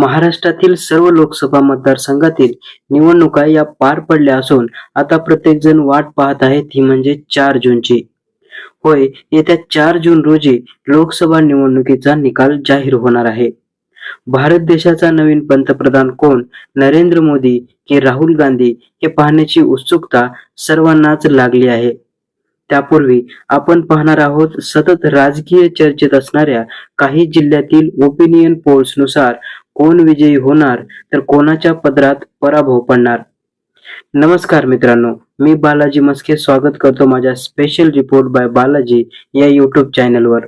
महाराष्ट्रातील सर्व लोकसभा मतदारसंघातील निवडणुका या पार पडल्या असून आता प्रत्येक जण वाट पाहत आहे ती म्हणजे चार जूनची. होय येत्या चार जून रोजी लोकसभा निवडणुकीचा निकाल जाहीर होणार आहे. भारत देशाचा नवीन पंतप्रधान कोण? नरेंद्र मोदी की राहुल गांधी हे पाहण्याची उत्सुकता सर्वांनाच लागली आहे. त्यापूर्वी आपण पाहणार आहोत सतत राजकीय चर्चेत असणाऱ्या काही जिल्ह्यातील ओपिनियन पोल्सनुसार कोण विजयी होणार तर कोणाच्या पदरात पराभव पडणार? नमस्कार मित्रांनो मी बालाजी मस्के स्वागत करतो माझ्या स्पेशल रिपोर्ट बाय बालाजी या युट्यूब चॅनलवर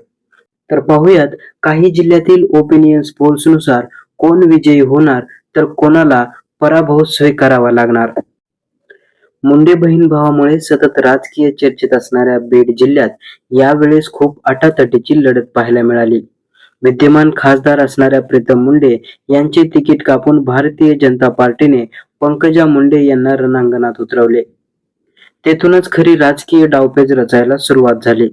तर पाहूयात काही जिल्ह्यातील ओपिनियन्स पोल्सनुसार कोण विजयी होणार तर कोणाला पराभव स्वीकारावा लागणार? मुंडे बहीण भावामुळे सतत राजकीय चर्चेत असणाऱ्या बीड जिल्ह्यात यावेळेस खूप अटातटीची लढत पाहायला मिळाली. विद्यमान खासदार असणाऱ्या प्रीतम मुंडे यांचे तिकीट कापून भारतीय जनता पार्टीने पंकजा मुंडे यांना रणांगणात उतरवले. तेथूनच खरी राजकीय डावपेच रचायला सुरुवात झाली.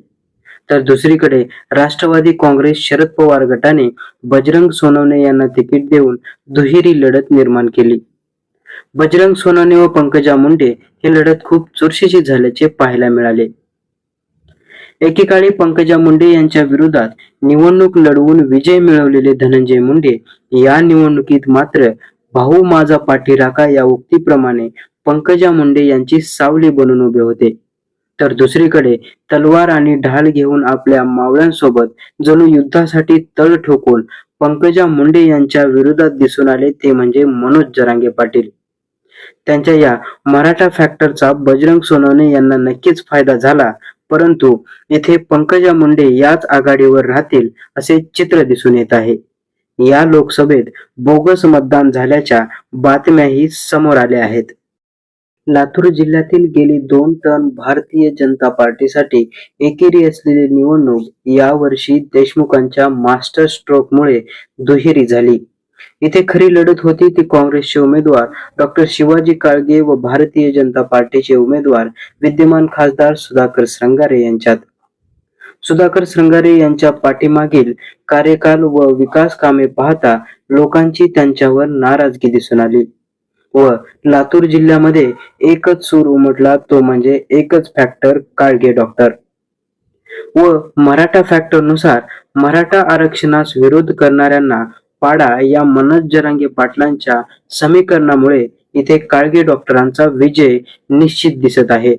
तर दुसरीकडे राष्ट्रवादी काँग्रेस शरद पवार गटाने बजरंग सोनवणे यांना तिकीट देऊन दुहेरी लढत निर्माण केली. बजरंग सोनवणे व पंकजा मुंडे ही लढत खूप चुरशीची झाल्याचे पाहायला मिळाले. एकेकाळी पंकजा मुंडे यांच्या विरोधात निवडणूक लढवून विजय मिळवलेले धनंजय मुंडे या निवडणुकीत मात्र भाऊ माझा पाठीराखा या उक्तीप्रमाणे पंकजा मुंडे यांची सावली बनून उभे होते. तर दुसरीकडे तलवार आणि ढाल घेऊन आपल्या मावळ्यांसोबत जणू युद्धासाठी तळ ठोकून पंकजा मुंडे यांच्या विरोधात दिसून आले ते म्हणजे मनोज जरांगे पाटील. त्यांच्या या मराठा फॅक्टरचा बजरंग सोनवणे यांना नक्कीच फायदा झाला परंतु येथे पंकजा मुंडे याच आघाडीवर राहतील असे चित्र दिसून येत आहे. या लोकसभेत बोगस मतदान झाल्याच्या बातम्याही समोर आल्या आहेत. लातूर जिल्ह्यातील गेली दोन टर्म भारतीय जनता पार्टीसाठी एकेरी असलेली निवडणूक यावर्षी देशमुखांच्या मास्टर स्ट्रोकमुळे दुहेरी झाली. इथे खरी लढत होती ती काँग्रेसचे उमेदवार. डॉक्टर शिवाजी काळगे व भारतीय जनता पार्टीचे उमेदवार विद्यमान खासदार सुधाकर श्रंगारे यांच्यात. सुधाकर श्रंगारे यांच्या पाठीमागील कार्यकाल व विकास कामे पाहता लोकांची त्यांच्यावर नाराजगी दिसून आली व लातूर जिल्ह्यामध्ये एकच सूर उमटला तो म्हणजे एकच फॅक्टर काळगे डॉक्टर व मराठा फॅक्टरनुसार मराठा आरक्षणास विरोध करणाऱ्यांना पाडा या मनोज जरांगे पाटलांच्या समीकरणामुळे इथे काळगे डॉक्टरांचा विजय निश्चित दिसत आहे.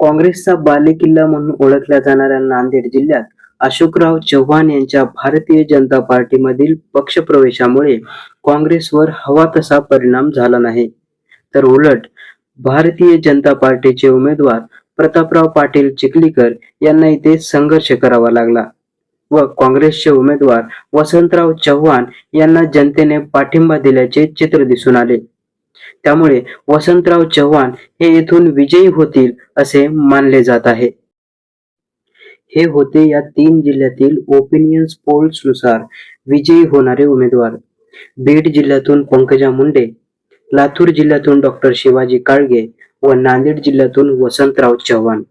काँग्रेसचा बालेकिल्ला म्हणून ओळखल्या जाणाऱ्या नांदेड जिल्ह्यात अशोकराव चव्हाण यांच्या भारतीय जनता पार्टीमधील पक्षप्रवेशामुळे काँग्रेसवर हवा तसा परिणाम झाला नाही. तर उलट भारतीय जनता पार्टीचे उमेदवार प्रतापराव पाटील चिखलीकर यांना इथे संघर्ष करावा लागला. व काँग्रेसचे उमेदवार वसंतराव चव्हाण यांना जनतेने पाठिंबा दिल्याचे चित्र दिसून आले. त्यामुळे वसंतराव चव्हाण हे येथून विजयी होतील असे मानले जात आहे. हे होते या तीन जिल्ह्यातील ओपिनियन्स पोल्सनुसार विजयी होणारे उमेदवार. बीड जिल्ह्यातून पंकजा मुंडे लातूर जिल्ह्यातून डॉक्टर शिवाजी काळगे व नांदेड जिल्ह्यातून वसंतराव चव्हाण.